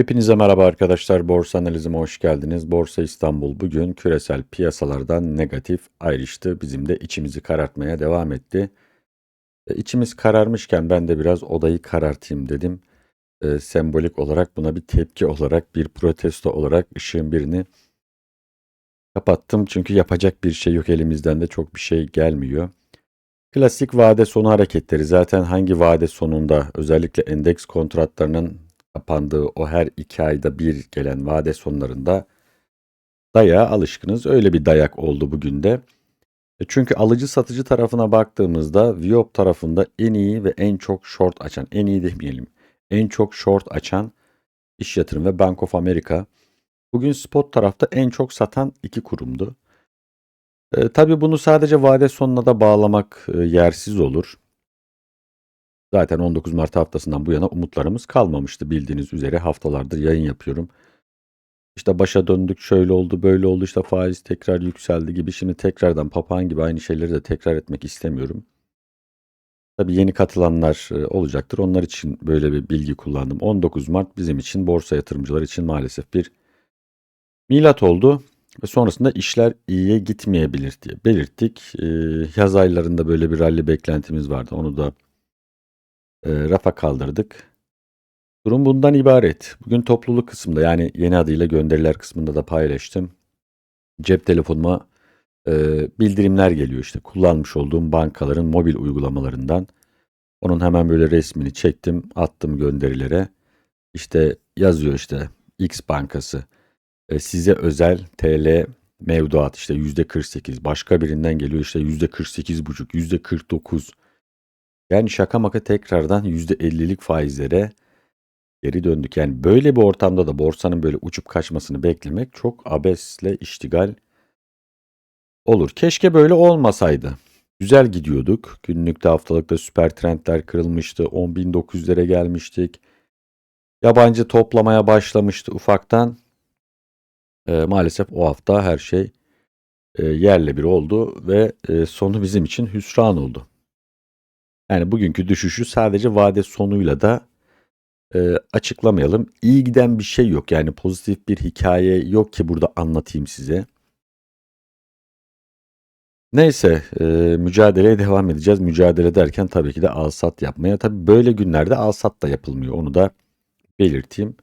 Hepinize merhaba arkadaşlar. Borsa analizime hoş geldiniz. Borsa İstanbul bugün küresel piyasalardan negatif ayrıştı. Bizim de içimizi karartmaya devam etti. E, İçimiz kararmışken ben de biraz odayı karartayım dedim. E, sembolik olarak buna bir tepki olarak, bir protesto olarak ışığın birini kapattım. Çünkü yapacak bir şey yok elimizden de çok bir şey gelmiyor. Klasik vade sonu hareketleri zaten hangi vade sonunda özellikle endeks kontratlarının kapandığı o her iki ayda bir gelen vade sonlarında dayağa alışkınız. Öyle bir dayak oldu bugün de. E, Çünkü alıcı satıcı tarafına baktığımızda Viop tarafında en iyi ve en çok short açan, en iyi demeyelim, en çok short açan İş Yatırım ve Bank of America. Bugün spot tarafta en çok satan iki kurumdu. E, tabii bunu sadece vade sonuna da bağlamak e, yersiz olur. Zaten 19 Mart haftasından bu yana umutlarımız kalmamıştı bildiğiniz üzere haftalardır yayın yapıyorum. İşte başa döndük şöyle oldu böyle oldu işte faiz tekrar yükseldi gibi şimdi tekrardan papağan gibi aynı şeyleri de tekrar etmek istemiyorum. Tabii yeni katılanlar e, olacaktır. Onlar için böyle bir bilgi kullandım. 19 Mart bizim için borsa yatırımcılar için maalesef bir milat oldu ve sonrasında işler iyiye gitmeyebilir diye belirttik. Ee, yaz aylarında böyle bir rally beklentimiz vardı. Onu da e, rafa kaldırdık. Durum bundan ibaret. Bugün topluluk kısmında yani yeni adıyla gönderiler kısmında da paylaştım. Cep telefonuma e, bildirimler geliyor işte kullanmış olduğum bankaların mobil uygulamalarından. Onun hemen böyle resmini çektim attım gönderilere. İşte yazıyor işte X bankası e, size özel TL mevduat işte yüzde 48 başka birinden geliyor işte yüzde 48 buçuk yüzde 49 yani şaka maka tekrardan %50'lik faizlere geri döndük. Yani böyle bir ortamda da borsanın böyle uçup kaçmasını beklemek çok abesle iştigal olur. Keşke böyle olmasaydı. Güzel gidiyorduk. Günlükte haftalıkta süper trendler kırılmıştı. 10.900'lere gelmiştik. Yabancı toplamaya başlamıştı ufaktan. Ee, maalesef o hafta her şey e, yerle bir oldu ve e, sonu bizim için hüsran oldu. Yani bugünkü düşüşü sadece vade sonuyla da e, açıklamayalım. İyi giden bir şey yok. Yani pozitif bir hikaye yok ki burada anlatayım size. Neyse e, mücadeleye devam edeceğiz. Mücadele derken tabii ki de alsat yapmaya. Tabii böyle günlerde alsat da yapılmıyor. Onu da belirteyim.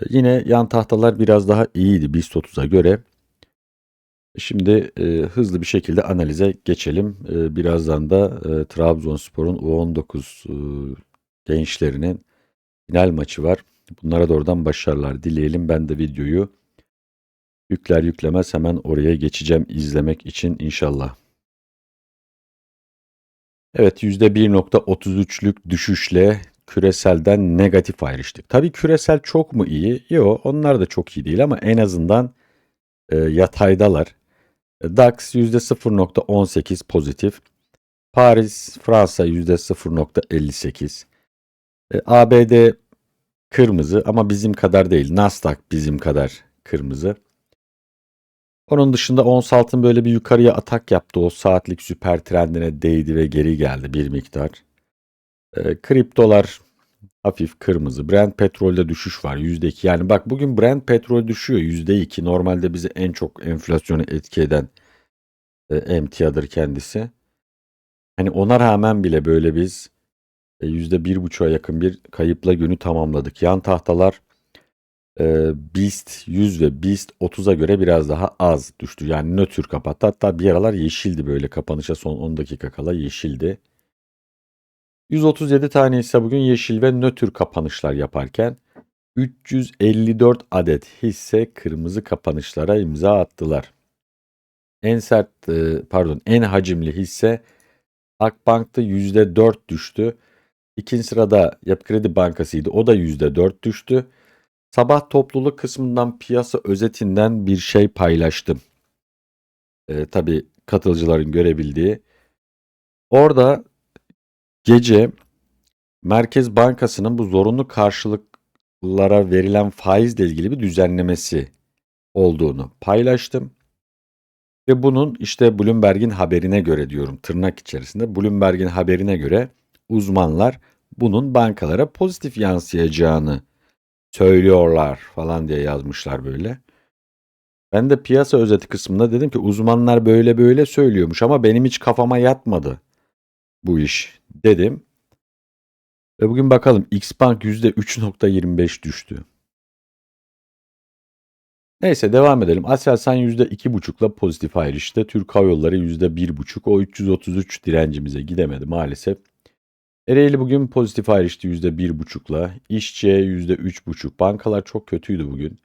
E, yine yan tahtalar biraz daha iyiydi BIST 30'a göre. Şimdi e, hızlı bir şekilde analize geçelim. E, birazdan da e, Trabzonspor'un U19 e, gençlerinin final maçı var. Bunlara da oradan başarılar dileyelim. Ben de videoyu yükler yüklemez hemen oraya geçeceğim izlemek için inşallah. Evet %1.33'lük düşüşle küreselden negatif ayrıştık. Tabii küresel çok mu iyi? Yok onlar da çok iyi değil ama en azından e, yataydalar. DAX %0.18 pozitif. Paris, Fransa %0.58. E, ABD kırmızı ama bizim kadar değil. Nasdaq bizim kadar kırmızı. Onun dışında ons altın böyle bir yukarıya atak yaptı. O saatlik süper trendine değdi ve geri geldi bir miktar. E, kriptolar hafif kırmızı. Brent petrolde düşüş var %2. Yani bak bugün Brent petrol düşüyor %2. Normalde bizi en çok enflasyonu etki eden e, emtiadır kendisi. Hani ona rağmen bile böyle biz e, %1,5'a yakın bir kayıpla günü tamamladık. Yan tahtalar e, BIST 100 ve BIST 30'a göre biraz daha az düştü. Yani nötr kapattı. Hatta bir aralar yeşildi böyle kapanışa son 10 dakika kala yeşildi. 137 tane ise bugün yeşil ve nötr kapanışlar yaparken 354 adet hisse kırmızı kapanışlara imza attılar. En sert e, pardon en hacimli hisse Akbank'ta %4 düştü. İkinci sırada Yapı Kredi Bankası'ydı. O da %4 düştü. Sabah topluluk kısmından piyasa özetinden bir şey paylaştım. E, tabii katılıcıların görebildiği. Orada gece Merkez Bankası'nın bu zorunlu karşılıklara verilen faizle ilgili bir düzenlemesi olduğunu paylaştım. Ve bunun işte Bloomberg'in haberine göre diyorum tırnak içerisinde Bloomberg'in haberine göre uzmanlar bunun bankalara pozitif yansıyacağını söylüyorlar falan diye yazmışlar böyle. Ben de piyasa özeti kısmında dedim ki uzmanlar böyle böyle söylüyormuş ama benim hiç kafama yatmadı bu iş dedim. Ve bugün bakalım Xbank %3.25 düştü. Neyse devam edelim. Aselsan %2.5'la pozitif ayrıştı. Türk Hava Yolları %1.5. O 333 direncimize gidemedi maalesef. Ereğli bugün pozitif ayrıştı %1.5'la. İşçi %3.5. Bankalar çok kötüydü bugün.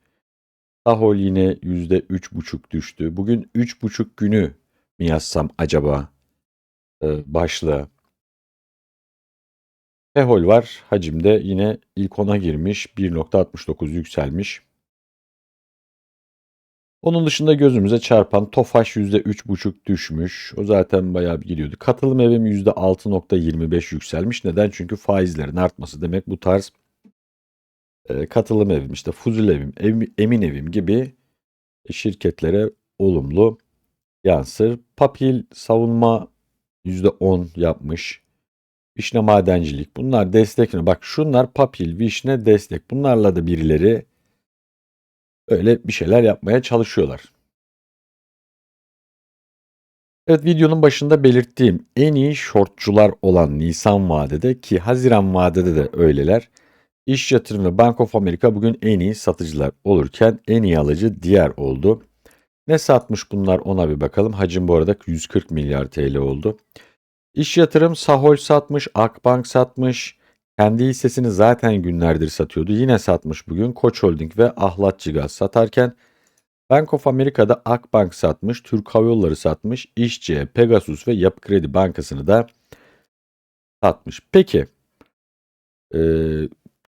Sahol yine %3.5 düştü. Bugün 3.5 günü mi yazsam acaba ee, başlığa? Ehol var. Hacimde yine ilk 10'a girmiş. 1.69 yükselmiş. Onun dışında gözümüze çarpan Tofaş %3.5 düşmüş. O zaten bayağı bir gidiyordu. Katılım evim %6.25 yükselmiş. Neden? Çünkü faizlerin artması demek bu tarz e, katılım evim, işte Fuzul evim, ev, emin evim gibi şirketlere olumlu yansır. Papil savunma %10 yapmış. Vişne madencilik. Bunlar destek? Bak şunlar papil, vişne destek. Bunlarla da birileri öyle bir şeyler yapmaya çalışıyorlar. Evet videonun başında belirttiğim en iyi shortçular olan Nisan vadede ki Haziran vadede de öyleler. İş yatırım ve Bank of America bugün en iyi satıcılar olurken en iyi alıcı diğer oldu. Ne satmış bunlar ona bir bakalım. Hacim bu arada 140 milyar TL oldu. İş yatırım Sahol satmış, Akbank satmış. Kendi hissesini zaten günlerdir satıyordu. Yine satmış bugün. Koç Holding ve Ahlatçı Gaz satarken Bank of America'da Akbank satmış, Türk Hava Yolları satmış, İşçi, Pegasus ve Yapı Kredi Bankası'nı da satmış. Peki,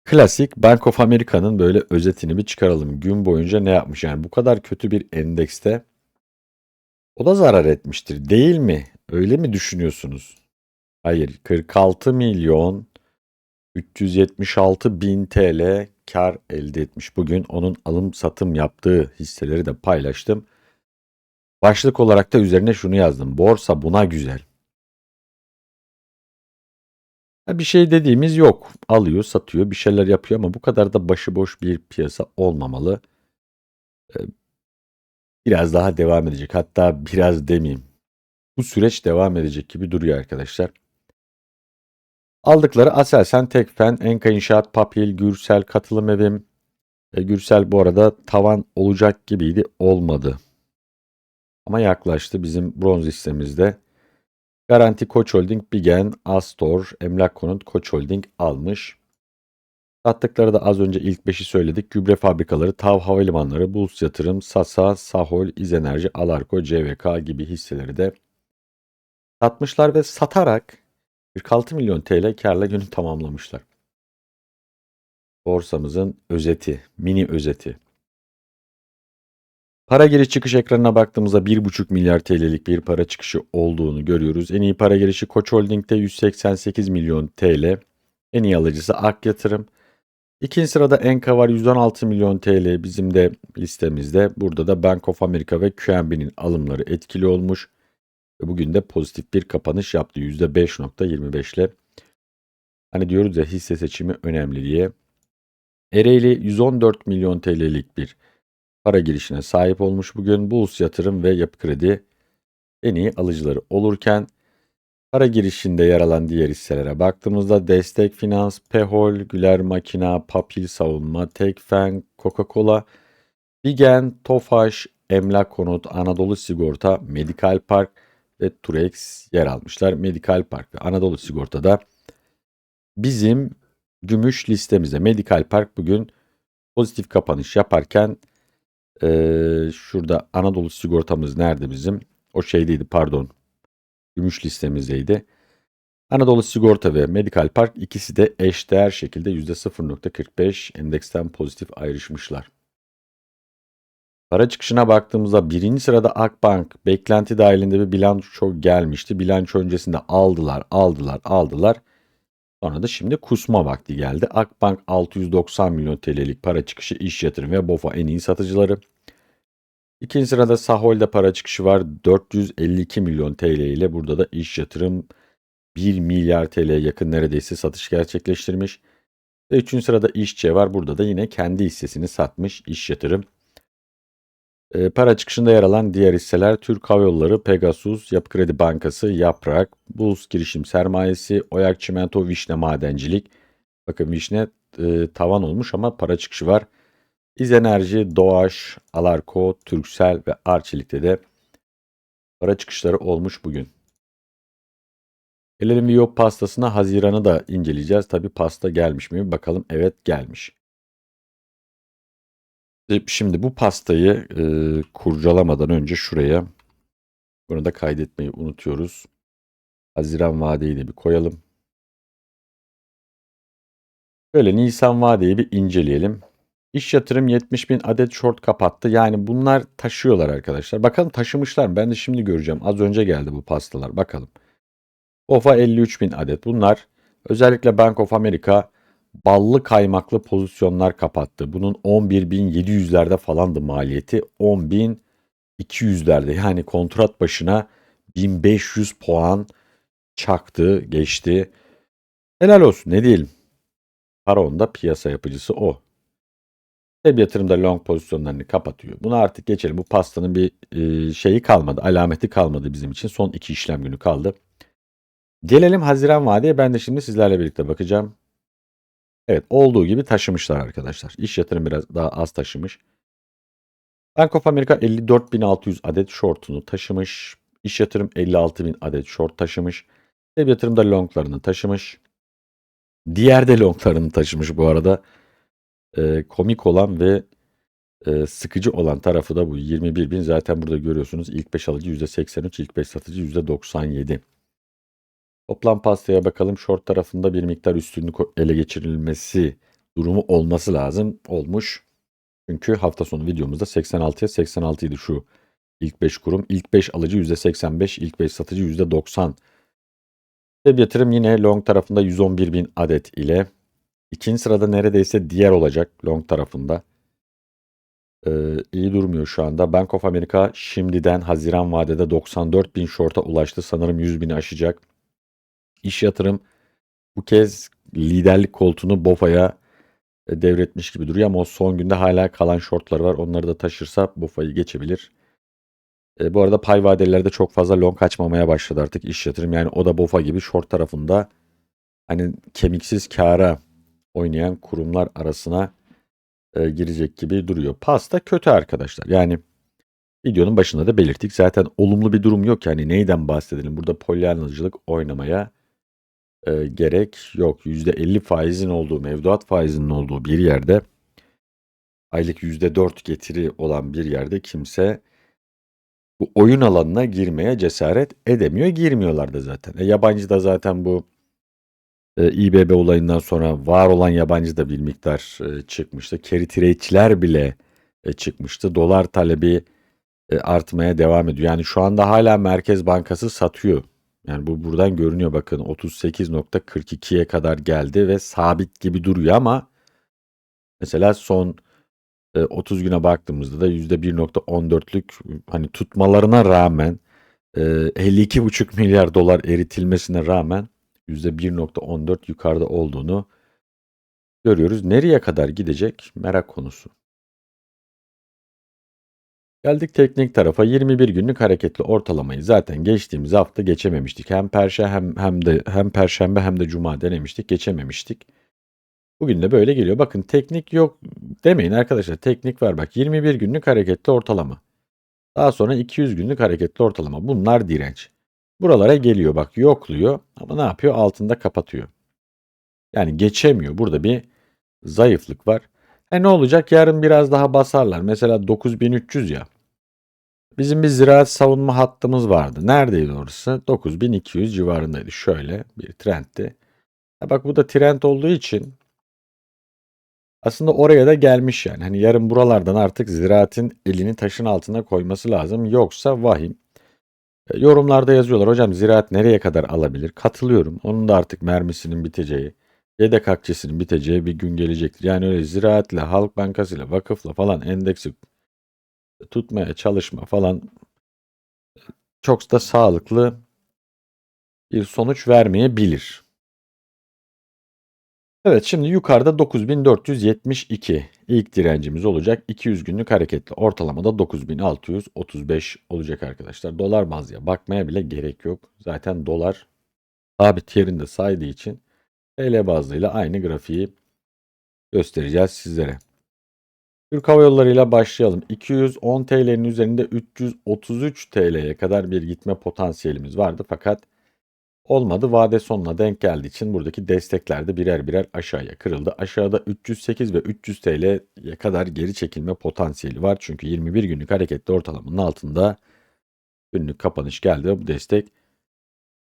klasik Bank of America'nın böyle özetini bir çıkaralım. Gün boyunca ne yapmış? Yani bu kadar kötü bir endekste o da zarar etmiştir değil mi? Öyle mi düşünüyorsunuz? Hayır, 46 milyon 376 bin TL kar elde etmiş. Bugün onun alım satım yaptığı hisseleri de paylaştım. Başlık olarak da üzerine şunu yazdım. Borsa buna güzel. Bir şey dediğimiz yok. Alıyor, satıyor, bir şeyler yapıyor ama bu kadar da başıboş bir piyasa olmamalı. Ee, biraz daha devam edecek. Hatta biraz demeyeyim. Bu süreç devam edecek gibi duruyor arkadaşlar. Aldıkları Aselsan, Tekfen, Enka İnşaat, Papil, Gürsel, Katılım Evim. E, Gürsel bu arada tavan olacak gibiydi. Olmadı. Ama yaklaştı bizim bronz listemizde. Garanti Koç Holding, Bigen, Astor, Emlak Konut, Koç Holding almış. Sattıkları da az önce ilk 5'i söyledik. Gübre fabrikaları, TAV Havalimanları, Bulus Yatırım, Sasa, Sahol, İzenerji, Alarko, CVK gibi hisseleri de satmışlar ve satarak 46 milyon TL karla günü tamamlamışlar. Borsamızın özeti, mini özeti. Para giriş çıkış ekranına baktığımızda 1,5 milyar TL'lik bir para çıkışı olduğunu görüyoruz. En iyi para girişi Koç Holding'de 188 milyon TL. En iyi alıcısı Ak Yatırım. İkinci sırada Enka var 116 milyon TL bizim de listemizde. Burada da Bank of America ve QNB'nin alımları etkili olmuş. Bugün de pozitif bir kapanış yaptı %5.25 ile. Hani diyoruz ya hisse seçimi önemli diye. Ereğli 114 milyon TL'lik bir para girişine sahip olmuş bugün. Bulus Yatırım ve Yapı Kredi en iyi alıcıları olurken para girişinde yer alan diğer hisselere baktığımızda Destek Finans, Pehol, Güler Makina, Papil Savunma, Tekfen, Coca-Cola, Bigen, Tofaş, Emlak Konut, Anadolu Sigorta, Medikal Park, ve Turex yer almışlar. Medikal Park ve Anadolu Sigorta'da bizim gümüş listemize Medikal Park bugün pozitif kapanış yaparken e, şurada Anadolu Sigortamız nerede bizim? O şeydeydi pardon. Gümüş listemizdeydi. Anadolu Sigorta ve Medikal Park ikisi de eşdeğer şekilde %0.45 endeksten pozitif ayrışmışlar. Para çıkışına baktığımızda birinci sırada Akbank beklenti dahilinde bir bilanço gelmişti. Bilanço öncesinde aldılar, aldılar, aldılar. Sonra da şimdi kusma vakti geldi. Akbank 690 milyon TL'lik para çıkışı iş yatırım ve BOFA en iyi satıcıları. İkinci sırada Sahol'de para çıkışı var 452 milyon TL ile burada da iş yatırım 1 milyar TL'ye yakın neredeyse satış gerçekleştirmiş. Ve üçüncü sırada İşçe var. Burada da yine kendi hissesini satmış iş yatırım. E, para çıkışında yer alan diğer hisseler Türk Hava Yolları, Pegasus, Yapı Kredi Bankası, Yaprak, Bulls Girişim Sermayesi, Oyak Çimento, Vişne Madencilik. Bakın Vişne e, tavan olmuş ama para çıkışı var. İzenerji, Doğaş, Alarko, Türksel ve Arçelik'te de para çıkışları olmuş bugün. Gelelim Viyop pastasına Haziran'ı da inceleyeceğiz. Tabi pasta gelmiş mi? Bakalım evet gelmiş. E, Şimdi bu pastayı e, kurcalamadan önce şuraya bunu da kaydetmeyi unutuyoruz. Haziran vadeyi de bir koyalım. Böyle Nisan vadeyi bir inceleyelim. İş yatırım 70 bin adet short kapattı. Yani bunlar taşıyorlar arkadaşlar. Bakalım taşımışlar mı? Ben de şimdi göreceğim. Az önce geldi bu pastalar. Bakalım. OFA 53 bin adet. Bunlar özellikle Bank of America ballı kaymaklı pozisyonlar kapattı. Bunun 11.700'lerde falandı maliyeti. 10.200'lerde yani kontrat başına 1500 puan çaktı, geçti. Helal olsun ne diyelim. Paraon'da piyasa yapıcısı o. Web yatırımda long pozisyonlarını kapatıyor. Bunu artık geçelim. Bu pastanın bir e, şeyi kalmadı. Alameti kalmadı bizim için. Son iki işlem günü kaldı. Gelelim Haziran vadeye. Ben de şimdi sizlerle birlikte bakacağım. Evet olduğu gibi taşımışlar arkadaşlar. İş yatırım biraz daha az taşımış. Bank of America 54.600 adet shortunu taşımış. İş yatırım 56.000 adet short taşımış. Ev yatırımda longlarını taşımış. Diğer de longlarını taşımış bu arada. Ee, komik olan ve e, sıkıcı olan tarafı da bu. 21 bin zaten burada görüyorsunuz. İlk 5 alıcı %83, ilk 5 satıcı %97. Toplam pastaya bakalım. Short tarafında bir miktar üstünlük ele geçirilmesi durumu olması lazım. Olmuş. Çünkü hafta sonu videomuzda 86'ya 86 idi şu ilk 5 kurum. İlk 5 alıcı %85, ilk 5 satıcı %90. Web yatırım yine long tarafında 111 bin adet ile ikinci sırada neredeyse diğer olacak long tarafında. Ee, iyi durmuyor şu anda. Bank of America şimdiden Haziran vadede 94 bin short'a ulaştı. Sanırım 100 bini aşacak. İş yatırım bu kez liderlik koltuğunu BOFA'ya e, devretmiş gibi duruyor ama o son günde hala kalan shortları var. Onları da taşırsa BOFA'yı geçebilir. E, bu arada pay vadelilerde çok fazla long açmamaya başladı artık iş yatırım. Yani o da BOFA gibi short tarafında hani kemiksiz kara oynayan kurumlar arasına e, girecek gibi duruyor. Pasta kötü arkadaşlar. Yani videonun başında da belirttik. Zaten olumlu bir durum yok. Yani neyden bahsedelim? Burada polyanlıcılık oynamaya e, gerek yok. %50 faizin olduğu, mevduat faizinin olduğu bir yerde aylık %4 getiri olan bir yerde kimse bu oyun alanına girmeye cesaret edemiyor. Girmiyorlar da zaten. E, yabancı da zaten bu e, İBB olayından sonra var olan yabancı da bir miktar e, çıkmıştı. Carry trade'çiler bile e, çıkmıştı. Dolar talebi e, artmaya devam ediyor. Yani şu anda hala Merkez Bankası satıyor. Yani bu buradan görünüyor bakın 38.42'ye kadar geldi ve sabit gibi duruyor ama mesela son 30 e, güne baktığımızda da %1.14'lük hani tutmalarına rağmen 52,5 e, milyar dolar eritilmesine rağmen %1.14 yukarıda olduğunu görüyoruz. Nereye kadar gidecek merak konusu. Geldik teknik tarafa 21 günlük hareketli ortalamayı zaten geçtiğimiz hafta geçememiştik. Hem perşembe hem, hem de hem perşembe hem de cuma denemiştik, geçememiştik. Bugün de böyle geliyor. Bakın teknik yok demeyin arkadaşlar. Teknik var bak 21 günlük hareketli ortalama. Daha sonra 200 günlük hareketli ortalama. Bunlar direnç. Buralara geliyor bak yokluyor ama ne yapıyor? Altında kapatıyor. Yani geçemiyor. Burada bir zayıflık var. E ne olacak? Yarın biraz daha basarlar. Mesela 9300 ya. Bizim bir ziraat savunma hattımız vardı. Neredeydi orası? 9200 civarındaydı. Şöyle bir trendti. Ya bak bu da trend olduğu için aslında oraya da gelmiş yani. Hani yarın buralardan artık ziraatin elini taşın altına koyması lazım. Yoksa vahim. E, yorumlarda yazıyorlar. Hocam ziraat nereye kadar alabilir? Katılıyorum. Onun da artık mermisinin biteceği, yedek akçesinin biteceği bir gün gelecektir. Yani öyle ziraatle, Halk Bankası ile, vakıfla falan endeksi tutmaya çalışma falan çok da sağlıklı bir sonuç vermeyebilir. Evet şimdi yukarıda 9472 ilk direncimiz olacak. 200 günlük hareketli ortalamada 9635 olacak arkadaşlar. Dolar bazlıya bakmaya bile gerek yok. Zaten dolar sabit yerinde saydığı için TL bazlıyla aynı grafiği göstereceğiz sizlere. Türk Hava Yolları ile başlayalım. 210 TL'nin üzerinde 333 TL'ye kadar bir gitme potansiyelimiz vardı fakat olmadı. Vade sonuna denk geldiği için buradaki destekler de birer birer aşağıya kırıldı. Aşağıda 308 ve 300 TL'ye kadar geri çekilme potansiyeli var. Çünkü 21 günlük hareketli ortalamanın altında günlük kapanış geldi ve bu destek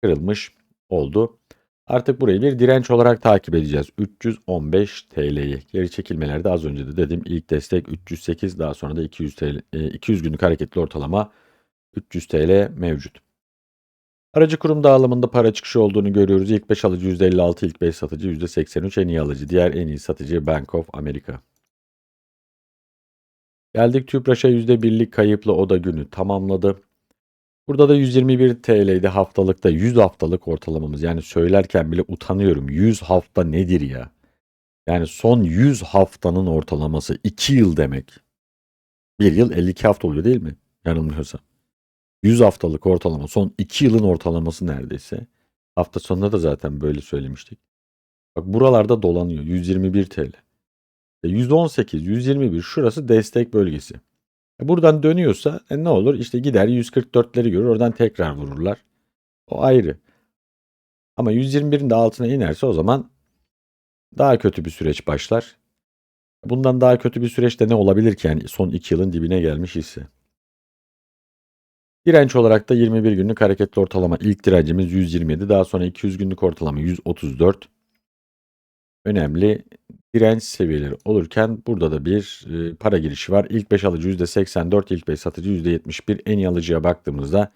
kırılmış oldu. Artık burayı bir direnç olarak takip edeceğiz. 315 TL'yi. Geri çekilmelerde az önce de dedim ilk destek 308 daha sonra da 200 TL 200 günlük hareketli ortalama 300 TL mevcut. Aracı kurum dağılımında para çıkışı olduğunu görüyoruz. İlk 5 alıcı %56, ilk 5 satıcı %83 en iyi alıcı. Diğer en iyi satıcı Bank of America. Geldik TÜPRAŞ'a %1'lik kayıplı oda günü tamamladı. Burada da 121 TL'ydi haftalıkta 100 haftalık ortalamamız. Yani söylerken bile utanıyorum. 100 hafta nedir ya? Yani son 100 haftanın ortalaması 2 yıl demek. 1 yıl 52 hafta oluyor değil mi? Yanılmıyorsam. 100 haftalık ortalama son 2 yılın ortalaması neredeyse. Hafta sonunda da zaten böyle söylemiştik. Bak buralarda dolanıyor 121 TL. 118, 121 şurası destek bölgesi. Buradan dönüyorsa e ne olur? İşte gider 144'leri görür oradan tekrar vururlar. O ayrı. Ama 121'in de altına inerse o zaman daha kötü bir süreç başlar. Bundan daha kötü bir süreçte ne olabilir ki yani son 2 yılın dibine gelmiş ise. Direnç olarak da 21 günlük hareketli ortalama ilk direncimiz 127 daha sonra 200 günlük ortalama 134 önemli direnç seviyeleri olurken burada da bir e, para girişi var. İlk 5 alıcı %84, ilk 5 satıcı %71. En iyi alıcıya baktığımızda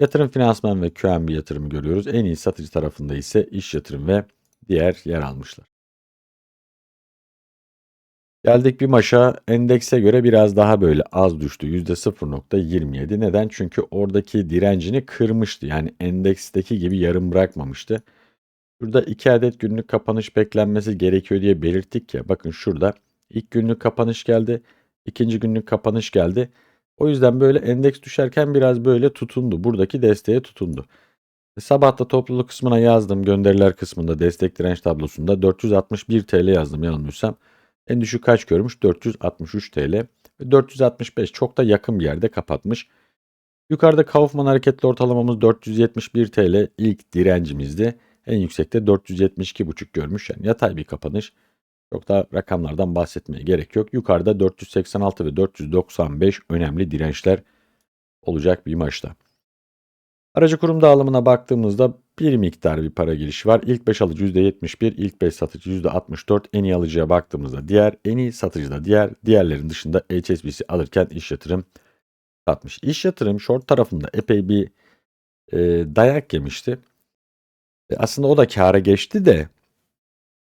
yatırım finansman ve QNB yatırımı görüyoruz. En iyi satıcı tarafında ise iş yatırım ve diğer yer almışlar. Geldik bir maşa endekse göre biraz daha böyle az düştü. %0.27. Neden? Çünkü oradaki direncini kırmıştı. Yani endeksteki gibi yarım bırakmamıştı. Şurada 2 adet günlük kapanış beklenmesi gerekiyor diye belirttik ya. Bakın şurada ilk günlük kapanış geldi. ikinci günlük kapanış geldi. O yüzden böyle endeks düşerken biraz böyle tutundu. Buradaki desteğe tutundu. E, sabah da topluluk kısmına yazdım. Gönderiler kısmında destek direnç tablosunda 461 TL yazdım yanılmıyorsam. En düşük kaç görmüş? 463 TL. 465 çok da yakın bir yerde kapatmış. Yukarıda Kaufman hareketli ortalamamız 471 TL ilk direncimizdi. En yüksekte 472,5 görmüş. Yani yatay bir kapanış. Çok da rakamlardan bahsetmeye gerek yok. Yukarıda 486 ve 495 önemli dirençler olacak bir maçta. Aracı kurum dağılımına baktığımızda bir miktar bir para girişi var. İlk 5 alıcı %71, ilk 5 satıcı %64, en iyi alıcıya baktığımızda diğer, en iyi satıcı da diğer, diğerlerin dışında HSBC alırken iş yatırım satmış. İş yatırım short tarafında epey bir e, dayak yemişti. E, aslında o da kâra geçti de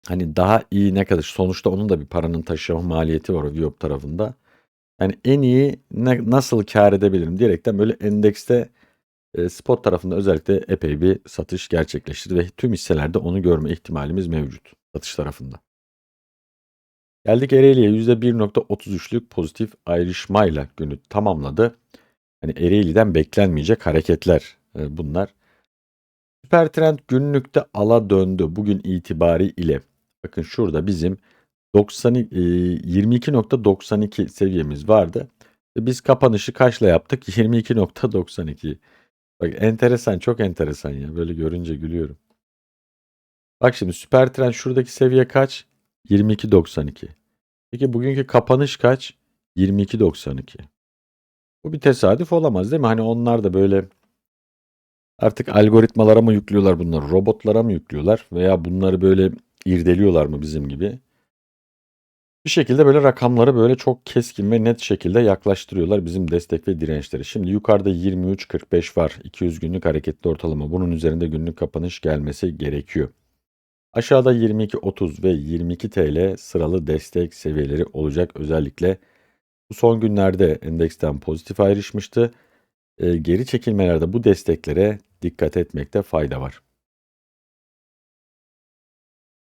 hani daha iyi ne kadar sonuçta onun da bir paranın taşıma maliyeti var o Viop tarafında. Yani en iyi ne, nasıl kâr edebilirim diyerekten böyle endekste e, spot tarafında özellikle epey bir satış gerçekleştirdi ve tüm hisselerde onu görme ihtimalimiz mevcut satış tarafında. Geldik Ereğli'ye %1.33'lük pozitif ayrışmayla günü tamamladı. Hani Ereğli'den beklenmeyecek hareketler e, bunlar. Süper trend günlükte ala döndü bugün itibari ile. Bakın şurada bizim 90 22.92 seviyemiz vardı. Biz kapanışı kaçla yaptık? 22.92. Bak enteresan, çok enteresan ya. Böyle görünce gülüyorum. Bak şimdi süper trend şuradaki seviye kaç? 22.92. Peki bugünkü kapanış kaç? 22.92. Bu bir tesadüf olamaz değil mi? Hani onlar da böyle Artık algoritmalara mı yüklüyorlar bunları, robotlara mı yüklüyorlar veya bunları böyle irdeliyorlar mı bizim gibi? Bir şekilde böyle rakamları böyle çok keskin ve net şekilde yaklaştırıyorlar bizim destek ve dirençleri. Şimdi yukarıda 23.45 var. 200 günlük hareketli ortalama. Bunun üzerinde günlük kapanış gelmesi gerekiyor. Aşağıda 22.30 ve 22 TL sıralı destek seviyeleri olacak. Özellikle bu son günlerde endeksten pozitif ayrışmıştı. Ee, geri çekilmelerde bu desteklere dikkat etmekte fayda var.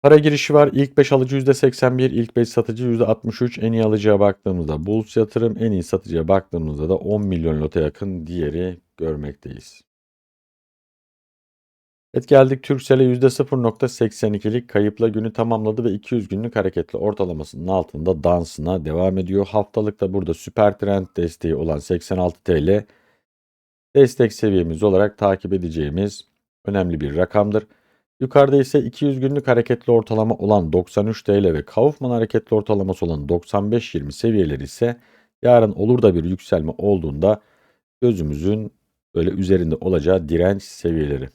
Para girişi var. İlk 5 alıcı %81, ilk 5 satıcı %63. En iyi alıcıya baktığımızda Bulls yatırım, en iyi satıcıya baktığımızda da 10 milyon lota yakın diğeri görmekteyiz. Evet geldik Turkcell'e %0.82'lik kayıpla günü tamamladı ve 200 günlük hareketli ortalamasının altında dansına devam ediyor. Haftalıkta burada süper trend desteği olan 86 TL destek seviyemiz olarak takip edeceğimiz önemli bir rakamdır. Yukarıda ise 200 günlük hareketli ortalama olan 93 TL ve Kaufman hareketli ortalaması olan 95.20 seviyeleri ise yarın olur da bir yükselme olduğunda gözümüzün böyle üzerinde olacağı direnç seviyeleri.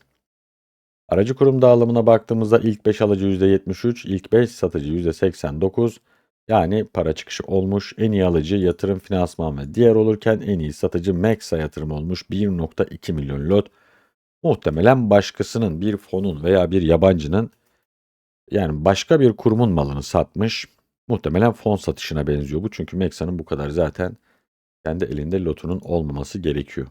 Aracı kurum dağılımına baktığımızda ilk 5 alıcı %73, ilk 5 satıcı %89 yani para çıkışı olmuş. En iyi alıcı yatırım finansman ve diğer olurken en iyi satıcı Mexa yatırım olmuş 1.2 milyon lot. Muhtemelen başkasının bir fonun veya bir yabancının yani başka bir kurumun malını satmış. Muhtemelen fon satışına benziyor bu. Çünkü Mexa'nın bu kadar zaten kendi elinde lotunun olmaması gerekiyor.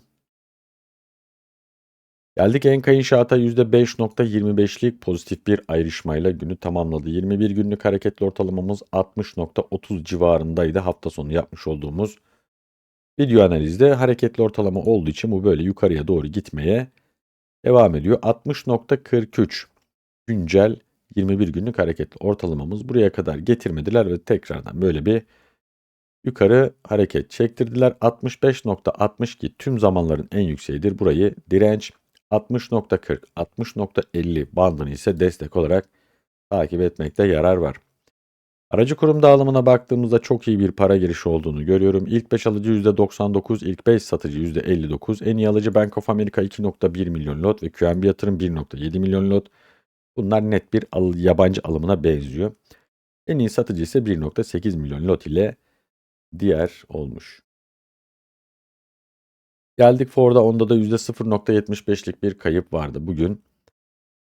Geldik Enka İnşaat'a %5.25'lik pozitif bir ayrışmayla günü tamamladı. 21 günlük hareketli ortalamamız 60.30 civarındaydı hafta sonu yapmış olduğumuz video analizde hareketli ortalama olduğu için bu böyle yukarıya doğru gitmeye devam ediyor. 60.43 güncel 21 günlük hareketli ortalamamız buraya kadar getirmediler ve tekrardan böyle bir yukarı hareket çektirdiler. 65.62 tüm zamanların en yükseğidir. Burayı direnç 60.40, 60.50 bandını ise destek olarak takip etmekte yarar var. Aracı kurum dağılımına baktığımızda çok iyi bir para girişi olduğunu görüyorum. İlk 5 alıcı %99, ilk 5 satıcı %59. En iyi alıcı Bank of America 2.1 milyon lot ve QNB yatırım 1.7 milyon lot. Bunlar net bir al yabancı alımına benziyor. En iyi satıcı ise 1.8 milyon lot ile diğer olmuş. Geldik Ford'a onda da %0.75'lik bir kayıp vardı bugün.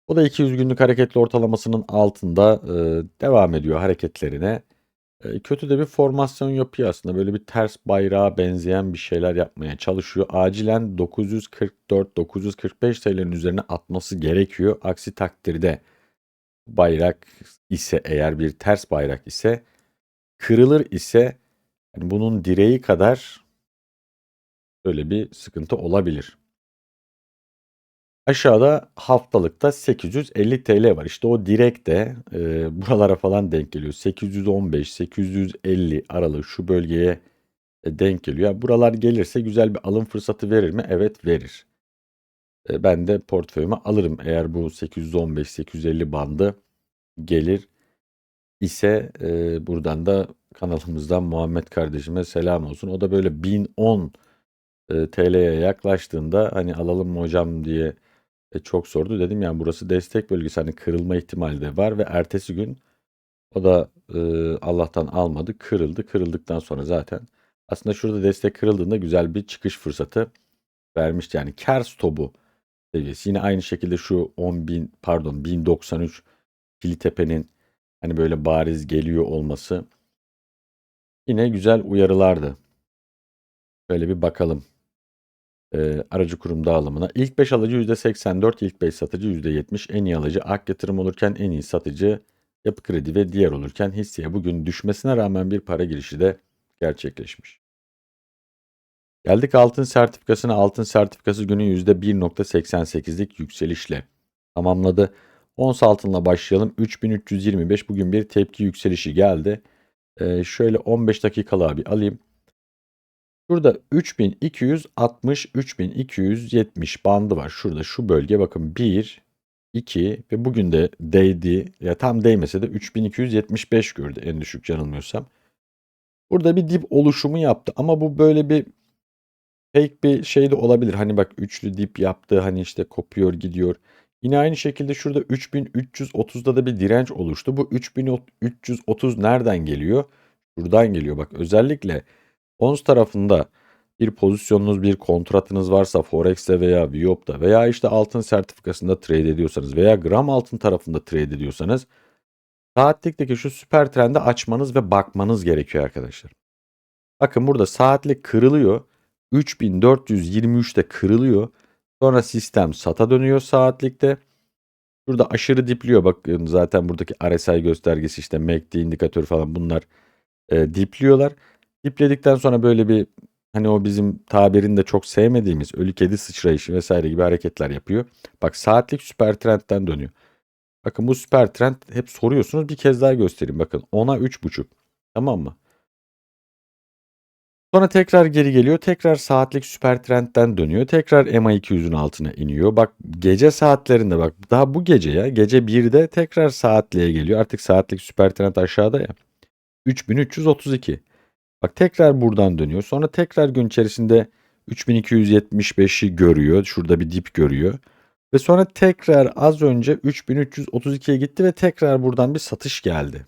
O da 200 günlük hareketli ortalamasının altında e, devam ediyor hareketlerine. E, kötü de bir formasyon yapıyor aslında. Böyle bir ters bayrağa benzeyen bir şeyler yapmaya çalışıyor. Acilen 944-945 TL'nin üzerine atması gerekiyor. Aksi takdirde bayrak ise eğer bir ters bayrak ise kırılır ise yani bunun direği kadar Böyle bir sıkıntı olabilir. Aşağıda haftalıkta 850 TL var. İşte o direkt de e, buralara falan denk geliyor. 815-850 aralığı şu bölgeye e, denk geliyor. Yani buralar gelirse güzel bir alım fırsatı verir mi? Evet verir. E, ben de portföyümü alırım eğer bu 815-850 bandı gelir ise e, buradan da kanalımızdan Muhammed kardeşime selam olsun. O da böyle 1010 TL'ye yaklaştığında hani alalım mı hocam diye e, çok sordu. Dedim yani burası destek bölgesi hani kırılma ihtimali de var ve ertesi gün o da e, Allah'tan almadı kırıldı. Kırıldıktan sonra zaten aslında şurada destek kırıldığında güzel bir çıkış fırsatı vermişti. Yani kar stopu seviyesi. Yine aynı şekilde şu 10.000 pardon 1093 Filitepe'nin hani böyle bariz geliyor olması yine güzel uyarılardı. Böyle bir bakalım e, aracı kurum dağılımına. İlk 5 alıcı %84, ilk 5 satıcı %70, en iyi alıcı ak yatırım olurken en iyi satıcı yapı kredi ve diğer olurken hisseye bugün düşmesine rağmen bir para girişi de gerçekleşmiş. Geldik altın sertifikasına. Altın sertifikası günün %1.88'lik yükselişle tamamladı. Ons altınla başlayalım. 3325 bugün bir tepki yükselişi geldi. Ee, şöyle 15 dakikalığa bir alayım. Şurada 3260 3270 bandı var. Şurada şu bölge bakın 1 2 ve bugün de değdi. Ya tam değmese de 3275 gördü en düşük yanılmıyorsam. Burada bir dip oluşumu yaptı ama bu böyle bir fake bir şey de olabilir. Hani bak üçlü dip yaptı. Hani işte kopuyor gidiyor. Yine aynı şekilde şurada 3330'da da bir direnç oluştu. Bu 3330 nereden geliyor? Şuradan geliyor. Bak özellikle Ons tarafında bir pozisyonunuz, bir kontratınız varsa Forex'te veya Viop'ta veya işte altın sertifikasında trade ediyorsanız veya gram altın tarafında trade ediyorsanız saatlikteki şu süper trendi açmanız ve bakmanız gerekiyor arkadaşlar. Bakın burada saatlik kırılıyor. 3423'te kırılıyor. Sonra sistem sata dönüyor saatlikte. Şurada aşırı dipliyor. Bakın zaten buradaki RSI göstergesi işte MACD indikatörü falan bunlar e, dipliyorlar. Dipledikten sonra böyle bir hani o bizim tabirinde çok sevmediğimiz ölü kedi sıçrayışı vesaire gibi hareketler yapıyor. Bak saatlik süper trendten dönüyor. Bakın bu süper trend hep soruyorsunuz. Bir kez daha göstereyim. Bakın 10'a 3.5. Tamam mı? Sonra tekrar geri geliyor. Tekrar saatlik süper trendten dönüyor. Tekrar MA200'ün altına iniyor. Bak gece saatlerinde bak daha bu gece ya. Gece 1'de tekrar saatliğe geliyor. Artık saatlik süper trend aşağıda ya. 3332. Bak tekrar buradan dönüyor. Sonra tekrar gün içerisinde 3275'i görüyor. Şurada bir dip görüyor. Ve sonra tekrar az önce 3332'ye gitti ve tekrar buradan bir satış geldi.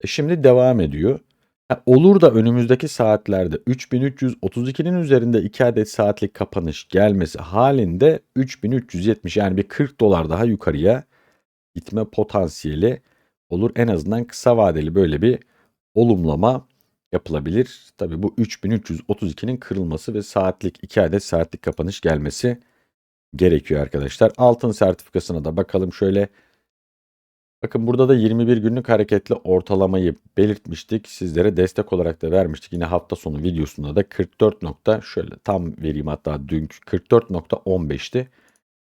E şimdi devam ediyor. Ha, olur da önümüzdeki saatlerde 3332'nin üzerinde 2 adet saatlik kapanış gelmesi halinde 3370 yani bir 40 dolar daha yukarıya gitme potansiyeli olur. En azından kısa vadeli böyle bir olumlama yapılabilir. Tabi bu 3332'nin kırılması ve saatlik 2 adet saatlik kapanış gelmesi gerekiyor arkadaşlar. Altın sertifikasına da bakalım şöyle. Bakın burada da 21 günlük hareketli ortalamayı belirtmiştik. Sizlere destek olarak da vermiştik. Yine hafta sonu videosunda da 44 nokta şöyle tam vereyim hatta dün 44.15'ti.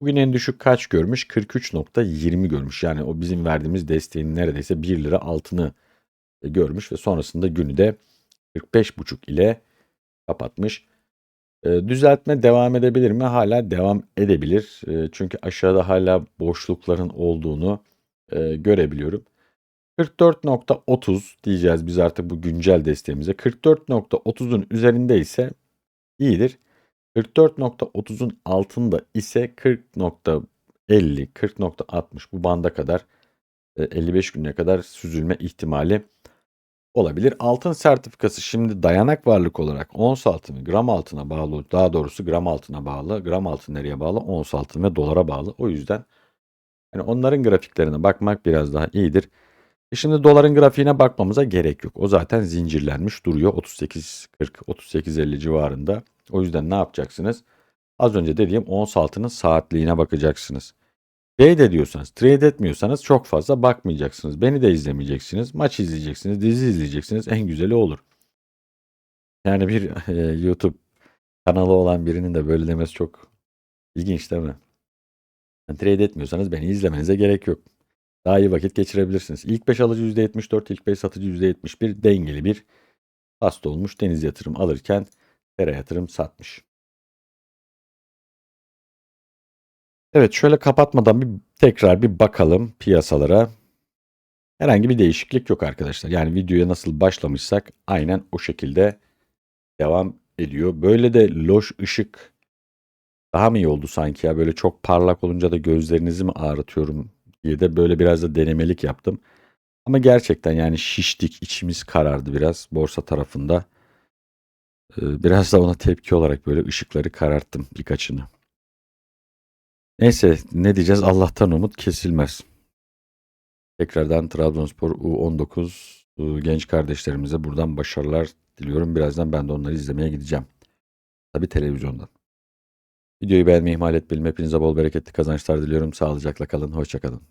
Bugün en düşük kaç görmüş? 43.20 görmüş. Yani o bizim verdiğimiz desteğin neredeyse 1 lira altını görmüş ve sonrasında günü de 45.5 ile kapatmış. E, düzeltme devam edebilir mi? Hala devam edebilir. E, çünkü aşağıda hala boşlukların olduğunu e, görebiliyorum. 44.30 diyeceğiz biz artık bu güncel desteğimize. 44.30'un üzerinde ise iyidir. 44.30'un altında ise 40.50, 40.60 bu banda kadar 55 güne kadar süzülme ihtimali olabilir. Altın sertifikası şimdi dayanak varlık olarak ons altını gram altına bağlı, daha doğrusu gram altına bağlı. Gram altın nereye bağlı? Ons altın ve dolara bağlı. O yüzden yani onların grafiklerine bakmak biraz daha iyidir. E şimdi doların grafiğine bakmamıza gerek yok. O zaten zincirlenmiş duruyor 38.40 38.50 civarında. O yüzden ne yapacaksınız? Az önce dediğim ons altının saatliğine bakacaksınız. Trade ediyorsanız, trade etmiyorsanız çok fazla bakmayacaksınız. Beni de izlemeyeceksiniz. Maç izleyeceksiniz, dizi izleyeceksiniz. En güzeli olur. Yani bir e, YouTube kanalı olan birinin de böyle demesi çok ilginç değil mi? Yani trade etmiyorsanız beni izlemenize gerek yok. Daha iyi vakit geçirebilirsiniz. İlk 5 alıcı %74, ilk 5 satıcı %71 dengeli bir pasta olmuş. Deniz yatırım alırken Tera yatırım satmış. Evet şöyle kapatmadan bir tekrar bir bakalım piyasalara. Herhangi bir değişiklik yok arkadaşlar. Yani videoya nasıl başlamışsak aynen o şekilde devam ediyor. Böyle de loş ışık daha mı iyi oldu sanki ya? Böyle çok parlak olunca da gözlerinizi mi ağrıtıyorum diye de böyle biraz da denemelik yaptım. Ama gerçekten yani şiştik, içimiz karardı biraz borsa tarafında. Ee, biraz da ona tepki olarak böyle ışıkları kararttım birkaçını. Neyse ne diyeceğiz Allah'tan umut kesilmez. Tekrardan Trabzonspor U19 ıı, genç kardeşlerimize buradan başarılar diliyorum. Birazdan ben de onları izlemeye gideceğim. Tabi televizyondan. Videoyu beğenmeyi ihmal etmeyelim. Hepinize bol bereketli kazançlar diliyorum. Sağlıcakla kalın. Hoşçakalın.